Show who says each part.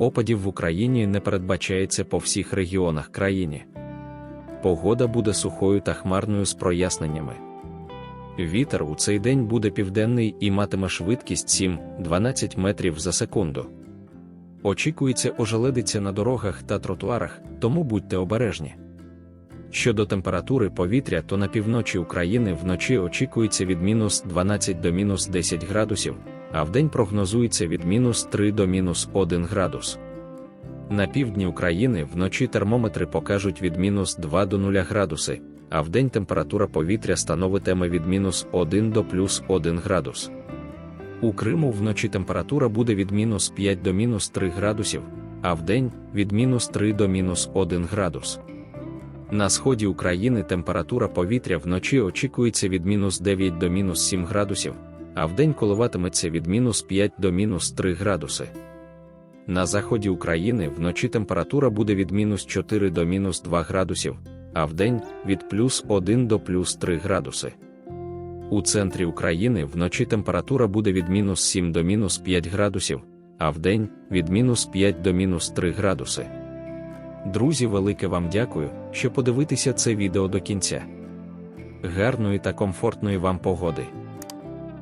Speaker 1: опадів в Україні не передбачається по всіх регіонах країни. Погода буде сухою та хмарною з проясненнями. Вітер у цей день буде південний і матиме швидкість 7-12 метрів за секунду. Очікується ожеледиця на дорогах та тротуарах, тому будьте обережні. Щодо температури повітря, то на півночі України вночі очікується від мінус 12 до мінус 10 градусів, а вдень прогнозується від мінус 3 до мінус 1 градус. На півдні України вночі термометри покажуть від мінус 2 до 0 градуси, а вдень температура повітря становитиме від мінус 1 до плюс 1 градус. У Криму вночі температура буде від мінус 5 до мінус 3 градусів, а вдень від мінус 3 до мінус 1 градус. На сході України температура повітря вночі очікується від мінус 9 до мінус 7 градусів, а вдень коливатиметься від мінус 5 до мінус 3 градуси. На заході України вночі температура буде від мінус 4 до мінус 2 градусів, а вдень від плюс 1 до плюс 3 градуси. У центрі України вночі температура буде від мінус 7 до мінус 5 градусів, а вдень від мінус 5 до мінус 3 градуси. Друзі, велике вам дякую, що подивитися це відео до кінця. Гарної та комфортної вам погоди.